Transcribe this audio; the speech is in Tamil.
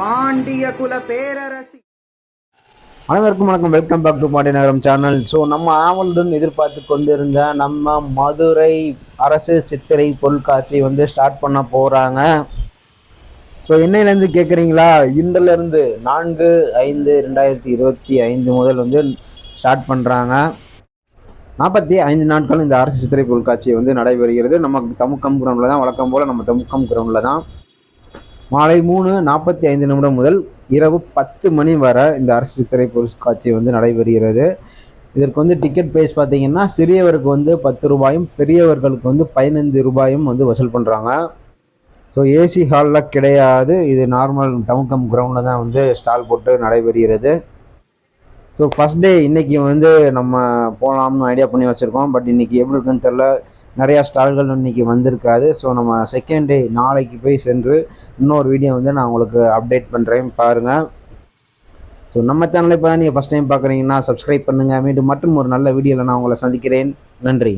பாண்டிய குல பேரரசி. அனைவருக்கும் வணக்கம். வெல்கம் பேக் டு பாண்டிய நகரம் சேனல் ஸோ நம்ம ஆவலுடன் எதிர்பார்த்து கொண்டிருந்த நம்ம மதுரை அரசு சித்திரை பொருட்காட்சி வந்து ஸ்டார்ட் பண்ண போகிறாங்க ஸோ என்னையிலேருந்து கேட்குறீங்களா இன்றிலிருந்து நான்கு ஐந்து ரெண்டாயிரத்தி இருபத்தி ஐந்து முதல் வந்து ஸ்டார்ட் பண்ணுறாங்க நாற்பத்தி ஐந்து நாட்கள் இந்த அரசு சித்திரை பொருட்காட்சி வந்து நடைபெறுகிறது. நம்ம தமுக்கம் கிரௌண்டில் தான் வழக்கம் போல் நம்ம தமுக்கம் கிரௌண்டில் தான். மாலை மூணு நாற்பத்தி ஐந்து நிமிடம் முதல் இரவு பத்து மணி வரை இந்த அரசு சித்திரை பொருட்காட்சி வந்து நடைபெறுகிறது. இதற்கு வந்து டிக்கெட் பேஸ் பார்த்தீங்கன்னா சிறியவருக்கு வந்து பத்து ரூபாயும் பெரியவர்களுக்கு வந்து பதினைந்து ரூபாயும் வந்து வசூல் பண்ணுறாங்க ஸோ ஏசி ஹாலில் கிடையாது. இது நார்மல் தமுக்கம் கிரவுண்டில் தான் வந்து ஸ்டால் போட்டு நடைபெறுகிறது. ஸோ ஃபஸ்ட் டே இன்றைக்கி வந்து நம்ம போகலாம்னு ஐடியா பண்ணி வச்சுருக்கோம். பட் இன்றைக்கி எப்படி இருக்குன்னு தெரில நிறையா ஸ்டால்கள் இன்றைக்கி வந்திருக்காது. ஸோ நம்ம செகண்ட் டே நாளைக்கு போய் சென்று இன்னொரு வீடியோ வந்து நான் உங்களுக்கு அப்டேட் பண்ணுறேன் பாருங்கள் ஸோ நம்ம சேனலை இப்போ தான் நீங்கள் ஃபஸ்ட் டைம் பார்க்குறீங்கன்னா சப்ஸ்கிரைப் பண்ணுங்கள் மீண்டும் மற்றும் ஒரு நல்ல வீடியோவில் நான் உங்களை சந்திக்கிறேன். நன்றி.